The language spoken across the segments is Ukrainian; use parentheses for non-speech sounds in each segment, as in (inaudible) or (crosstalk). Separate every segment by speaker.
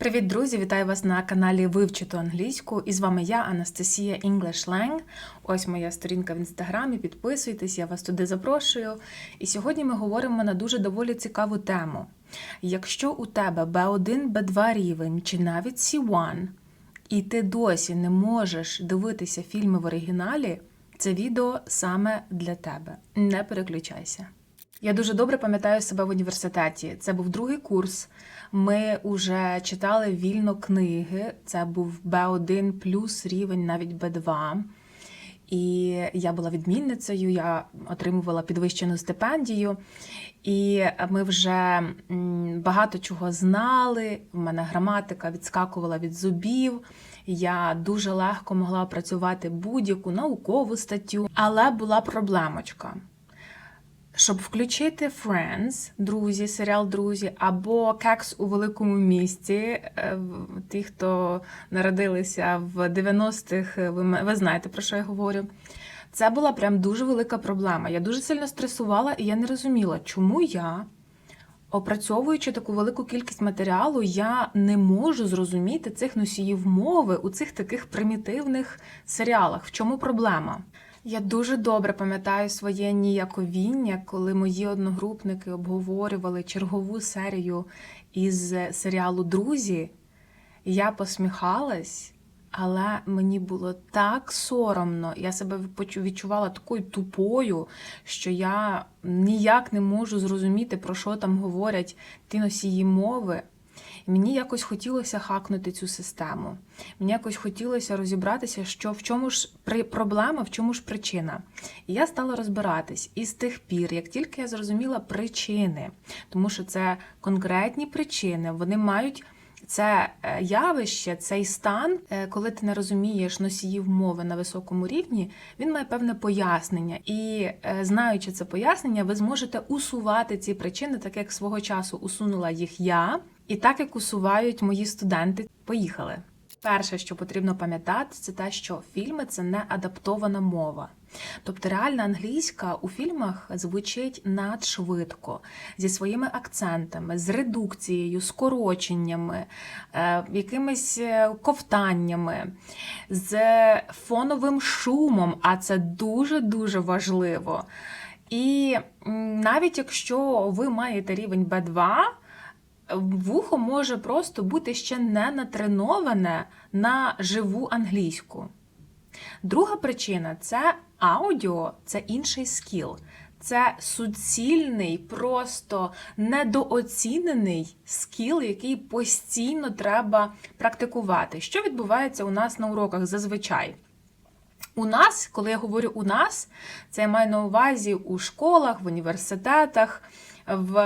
Speaker 1: Привіт, друзі! Вітаю вас на каналі Вивчиту англійську. І з вами я, Анастасія English Lang. Ось моя сторінка в інстаграмі. Підписуйтесь, я вас туди запрошую. І сьогодні ми говоримо на дуже доволі цікаву тему. Якщо у тебе B1, B2 рівень чи навіть C1, і ти досі не можеш дивитися фільми в оригіналі, це відео саме для тебе. Не переключайся. Я дуже добре пам'ятаю себе в університеті. Це був другий курс. Ми вже читали вільно книги. Це був Б1 плюс рівень, навіть Б2. І я була відмінницею, я отримувала підвищену стипендію, і ми вже багато чого знали. У мене граматика відскакувала від зубів. Я дуже легко могла працювати будь-яку наукову статтю, але була проблемочка. Щоб включити Friends, друзі, серіал Друзі, або Кекс у великому місті. е, Ті, хто народилися в 90-х, ви, м- ви знаєте, про що я говорю. Це була прям дуже велика проблема. Я дуже сильно стресувала, і я не розуміла, чому я, опрацьовуючи таку велику кількість матеріалу, я не можу зрозуміти цих носіїв мови у цих таких примітивних серіалах. В чому проблема? Я дуже добре пам'ятаю своє ніяковіння, коли мої одногрупники обговорювали чергову серію із серіалу Друзі. Я посміхалась, але мені було так соромно. Я себе відчувала такою тупою, що я ніяк не можу зрозуміти, про що там говорять ті носії мови. Мені якось хотілося хакнути цю систему. Мені якось хотілося розібратися, що в чому ж проблема, в чому ж причина. І я стала розбиратись. І з тих пір, як тільки я зрозуміла причини, тому що це конкретні причини, вони мають. Це е, явище, цей стан, е, коли ти не розумієш носіїв мови на високому рівні, він має певне пояснення. І е, знаючи це пояснення, ви зможете усувати ці причини, так як свого часу усунула їх я, і так як усувають мої студенти. Поїхали. Перше, що потрібно пам'ятати, це те, що фільми це не адаптована мова. Тобто реальна англійська у фільмах звучить надшвидко, зі своїми акцентами, з редукцією, скороченнями, е, якимись е, ковтаннями, з фоновим шумом, а це дуже-дуже важливо. І навіть якщо ви маєте рівень B2, вухо може просто бути ще не натреноване на живу англійську. Друга причина це аудіо, це інший скіл. Це суцільний, просто недооцінений скіл, який постійно треба практикувати. Що відбувається у нас на уроках зазвичай? У нас, коли я говорю у нас, це я маю на увазі у школах, в університетах, в,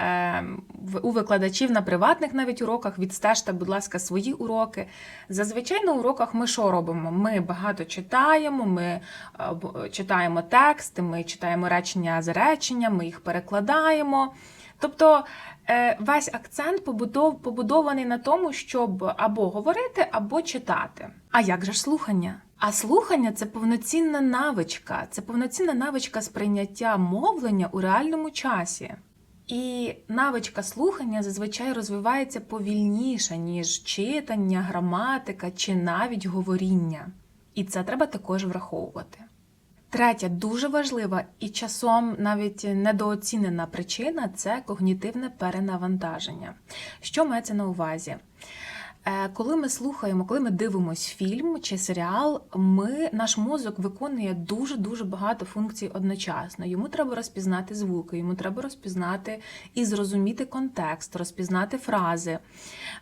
Speaker 1: е, в, у викладачів на приватних навіть уроках. Відстежте, будь ласка, свої уроки. Зазвичай на уроках ми що робимо? Ми багато читаємо, ми е, читаємо тексти, ми читаємо речення за реченням, ми їх перекладаємо. Тобто е, весь акцент побудов, побудований на тому, щоб або говорити, або читати. А як же слухання? А слухання це повноцінна навичка, це повноцінна навичка сприйняття мовлення у реальному часі. І навичка слухання зазвичай розвивається повільніше, ніж читання, граматика чи навіть говоріння. І це треба також враховувати. Третя дуже важлива і часом навіть недооцінена причина це когнітивне перенавантаження. Що мається на увазі? Е, Коли ми слухаємо, коли ми дивимося фільм чи серіал, ми, наш мозок виконує дуже-дуже багато функцій одночасно. Йому треба розпізнати звуки, йому треба розпізнати і зрозуміти контекст, розпізнати фрази.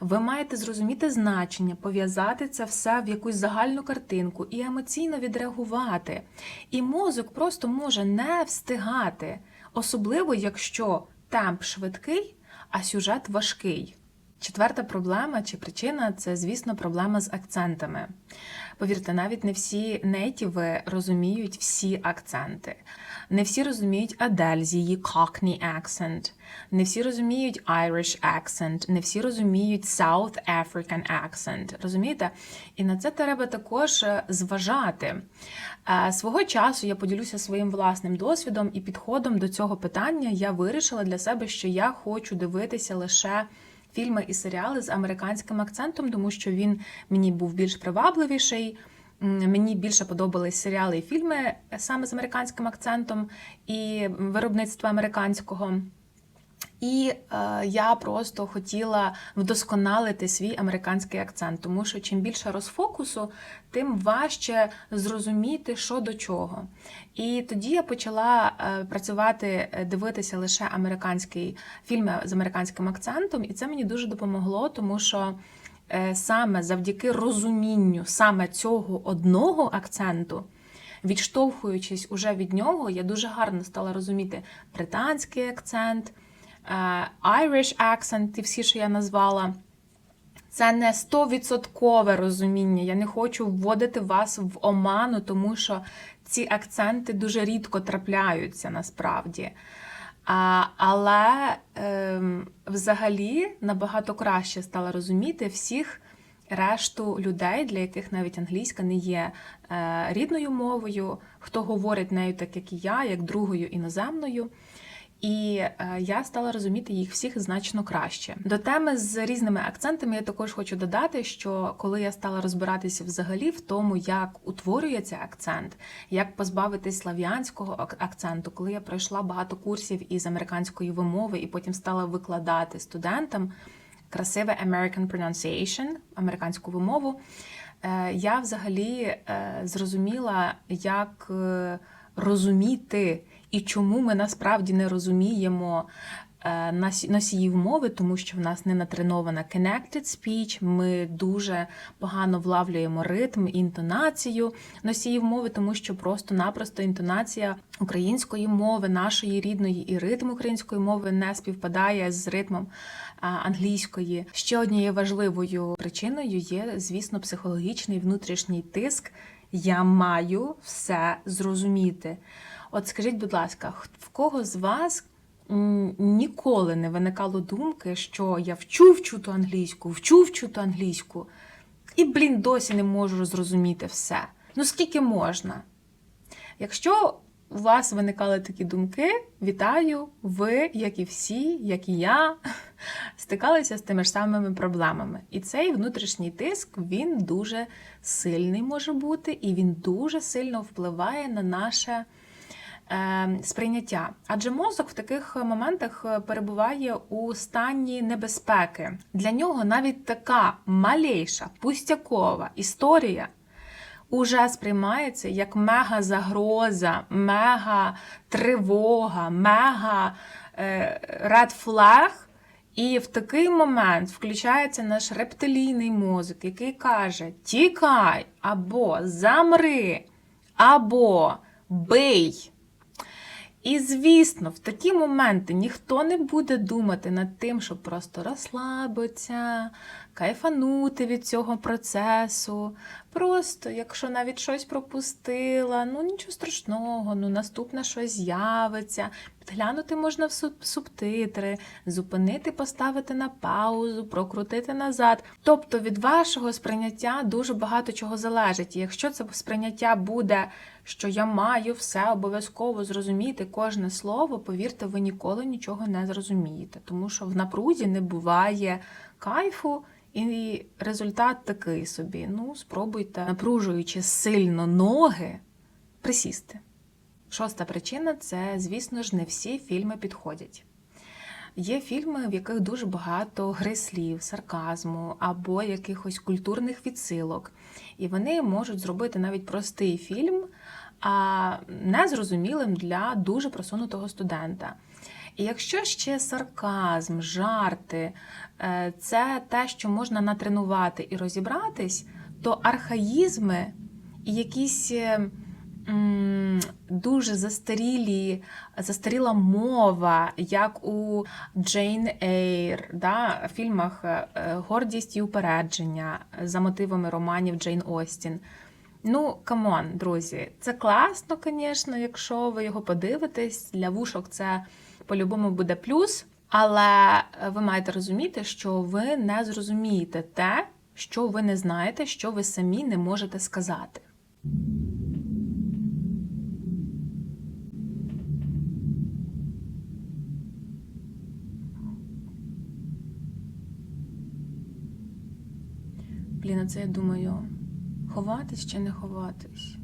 Speaker 1: Ви маєте зрозуміти значення, пов'язати це все в якусь загальну картинку і емоційно відреагувати. І мозок просто може не встигати, особливо якщо темп швидкий, а сюжет важкий. Четверта проблема чи причина це, звісно, проблема з акцентами. Повірте, навіть не всі нейтіви розуміють всі акценти. Не всі розуміють Адель з її Cockney accent, не всі розуміють Irish accent, не всі розуміють South African accent. Розумієте? І на це треба також е, зважати. Е, Свого часу я поділюся своїм власним досвідом і підходом до цього питання. Я вирішила для себе, що я хочу дивитися лише фільми і серіали з американським акцентом, тому що він мені був більш привабливіший. Мені більше подобались серіали і фільми саме з американським акцентом і виробництва американського. І е, я просто хотіла вдосконалити свій американський акцент, тому що чим більше розфокусу, тим важче зрозуміти, що до чого. І тоді я почала е, працювати, е, дивитися лише американські фільми з американським акцентом, і це мені дуже допомогло, тому що е, саме завдяки розумінню саме цього одного акценту. Відштовхуючись уже від нього, я дуже гарно стала розуміти британський акцент, Irish accent, ті всі, що я назвала. Це не стовідсоткове розуміння. Я не хочу вводити вас в оману, тому що ці акценти дуже рідко трапляються насправді. А, але ем, взагалі набагато краще стала розуміти всіх решту людей, для яких навіть англійська не є е, рідною мовою, хто говорить нею так, як і я, як другою іноземною. І е, я стала розуміти їх всіх значно краще. До теми з різними акцентами я також хочу додати, що коли я стала розбиратися взагалі в тому, як утворюється акцент, як позбавитись слав'янського акценту, коли я пройшла багато курсів із американської вимови і потім стала викладати студентам красиве American pronunciation, американську вимову, е, я взагалі е, зрозуміла, як розуміти і чому ми насправді не розуміємо е, носіїв мови, тому що в нас не натренована connected speech, ми дуже погано влавлюємо ритм, інтонацію носіїв мови, тому що просто-напросто інтонація української мови, нашої рідної, і ритм української мови не співпадає з ритмом англійської. Ще однією важливою причиною є, звісно, психологічний внутрішній тиск. Я маю все зрозуміти. От скажіть, будь ласка, в кого з вас ніколи не виникало думки, що я вчу вчу ту англійську, вчу вчу ту англійську, і, блін, досі не можу зрозуміти все. Ну скільки можна? Якщо у вас виникали такі думки, вітаю, ви, як і всі, як і я, (laughs) стикалися з тими ж самими проблемами. І цей внутрішній тиск він дуже сильний може бути, і він дуже сильно впливає на наше сприйняття. Адже мозок в таких моментах е, перебуває у стані небезпеки. Для нього навіть така малейша, пустякова історія уже сприймається як мега загроза, мега тривога, мега е, red flag. І в такий момент включається наш рептилійний мозок, який каже: тікай, або замри, або бий. І звісно, в такі моменти ніхто не буде думати над тим, щоб просто розслабитися, кайфанути від цього процесу. Просто, якщо навіть щось пропустила, ну нічого страшного, ну наступне щось з'явиться. Підглянути можна в субтитри, зупинити, поставити на паузу, прокрутити назад. Тобто від вашого сприйняття дуже багато чого залежить. І якщо це сприйняття буде, що я маю все обов'язково зрозуміти кожне слово, повірте, ви ніколи нічого не зрозумієте, тому що в напрузі не буває кайфу. І результат такий собі. Ну, спробуйте, напружуючи сильно ноги, присісти. Шоста причина це, звісно ж, не всі фільми підходять. Є фільми, в яких дуже багато гри слів, сарказму або якихось культурних відсилок. І вони можуть зробити навіть простий фільм, а незрозумілим для дуже просунутого студента. І якщо ще сарказм, жарти е, це те, що можна натренувати і розібратись, то архаїзми і якісь е, дуже застарілі, застаріла мова, як у Джейн Ейр, да, фільмах е, Гордість і упередження за мотивами романів Джейн Остін. Ну, камон, друзі, це класно, звісно, якщо ви його подивитесь. Для вушок це по-любому буде плюс, але ви маєте розуміти, що ви не зрозумієте те, що ви не знаєте, що ви самі не можете сказати. Блін, а це я думаю, ховатись чи не ховатись?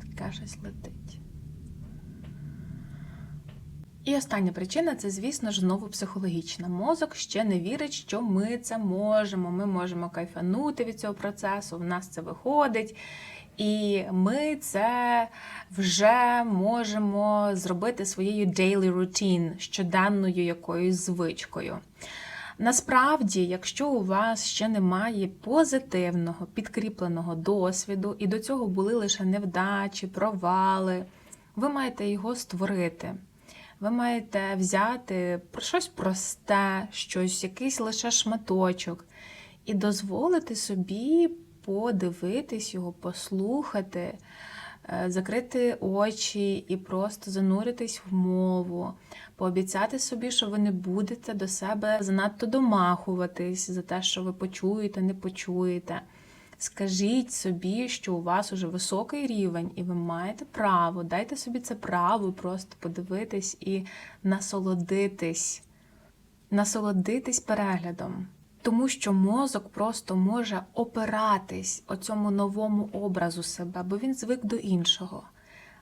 Speaker 1: Таке щось летить. І остання причина це, звісно ж, знову психологічна. Мозок ще не вірить, що ми це можемо. Ми можемо кайфанути від цього процесу, в нас це виходить. І ми це вже можемо зробити своєю daily routine, щоденною якоюсь звичкою. Насправді, якщо у вас ще немає позитивного підкріпленого досвіду, і до цього були лише невдачі, провали, ви маєте його створити. Ви маєте взяти про щось просте, щось, якийсь лише шматочок, і дозволити собі подивитись його, послухати, е, закрити очі і просто зануритись в мову, пообіцяти собі, що ви не будете до себе занадто домахуватись за те, що ви почуєте, не почуєте. Скажіть собі, що у вас уже високий рівень, і ви маєте право, дайте собі це право просто подивитись і насолодитись, насолодитись переглядом. Тому що мозок просто може опиратись оцьому новому образу себе, бо він звик до іншого.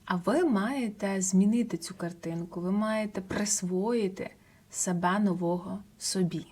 Speaker 1: А ви маєте змінити цю картинку, ви маєте присвоїти себе нового собі.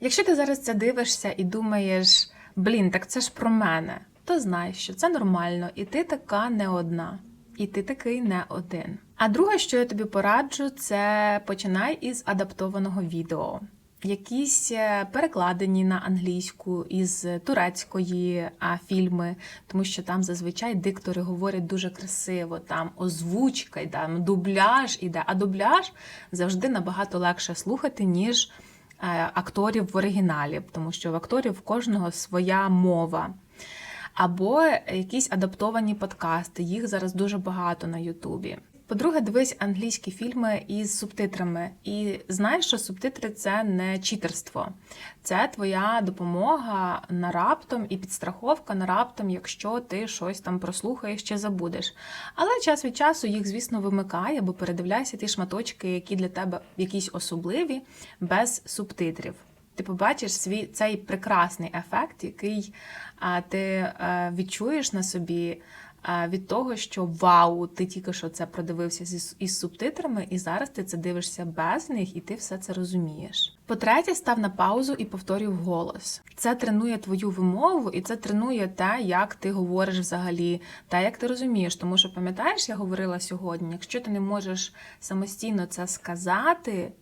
Speaker 1: Якщо ти зараз це дивишся і думаєш, блін, так це ж про мене, то знай, що це нормально, і ти така не одна, і ти такий не один. А друге, що я тобі пораджу, це починай із адаптованого відео. Якісь е, перекладені на англійську із турецької а, фільми, тому що там зазвичай диктори говорять дуже красиво, там озвучка йде, там дубляж іде, а дубляж завжди набагато легше слухати, ніж акторів в оригіналі, тому що в акторів кожного своя мова. Або якісь адаптовані подкасти, їх зараз дуже багато на Ютубі. По-друге, дивись англійські фільми із субтитрами. І знаєш, що субтитри це не читерство, це твоя допомога на раптом і підстраховка на раптом, якщо ти щось там прослухаєш чи забудеш. Але час від часу їх, звісно, вимикає, або передивляйся ті шматочки, які для тебе якісь особливі, без субтитрів. Ти побачиш свій цей прекрасний ефект, який а, ти а, відчуєш на собі від того, що вау, ти тільки що це продивився із, із субтитрами, і зараз ти це дивишся без них, і ти все це розумієш. По-третє, став на паузу і повторюй голос. Це тренує твою вимову, і це тренує те, як ти говориш взагалі, те, як ти розумієш. Тому що, пам'ятаєш, я говорила сьогодні: якщо ти не можеш самостійно це сказати,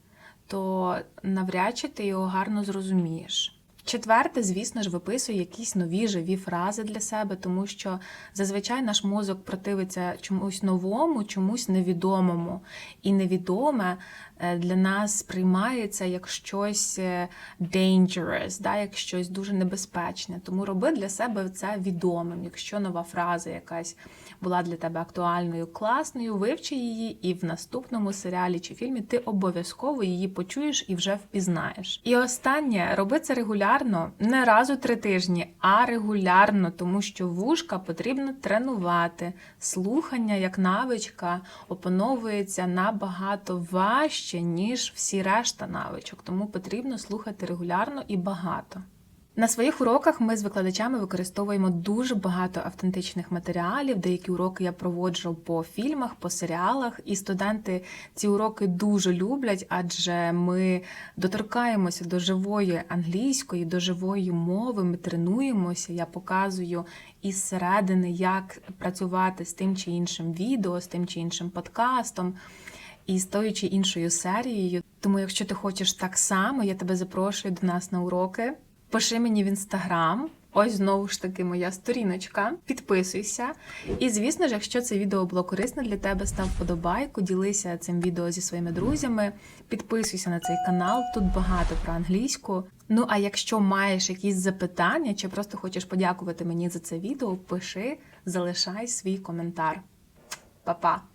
Speaker 1: то навряд чи ти його гарно зрозумієш. Четверте, звісно ж, виписує якісь нові живі фрази для себе, тому що зазвичай наш мозок противиться чомусь новому, чомусь невідомому. І невідоме для нас сприймається як щось е, dangerous, да, як щось дуже небезпечне. Тому роби для себе це відомим. Якщо нова фраза якась була для тебе актуальною, класною, вивчи її, і в наступному серіалі чи фільмі ти обов'язково її почуєш і вже впізнаєш. І останнє роби це регулярно, не раз у три тижні, а регулярно, тому що вушка потрібно тренувати. Слухання як навичка опановується набагато важче, ніж всі решта навичок, тому потрібно слухати регулярно і багато. На своїх уроках ми з викладачами використовуємо дуже багато автентичних матеріалів. Деякі уроки я проводжу по фільмах, по серіалах, і студенти ці уроки дуже люблять, адже ми доторкаємося до живої англійської, до живої мови. Ми тренуємося. Я показую із середини, як працювати з тим чи іншим відео, з тим чи іншим подкастом. І з тою чи іншою серією. Тому, якщо ти хочеш так само, я тебе запрошую до нас на уроки. Пиши мені в інстаграм. Ось знову ж таки моя сторіночка. Підписуйся. І, звісно ж, якщо це відео було корисне для тебе, став вподобайку, ділися цим відео зі своїми друзями, підписуйся на цей канал, тут багато про англійську. Ну а якщо маєш якісь запитання, чи просто хочеш подякувати мені за це відео, пиши, залишай свій коментар. Па-па!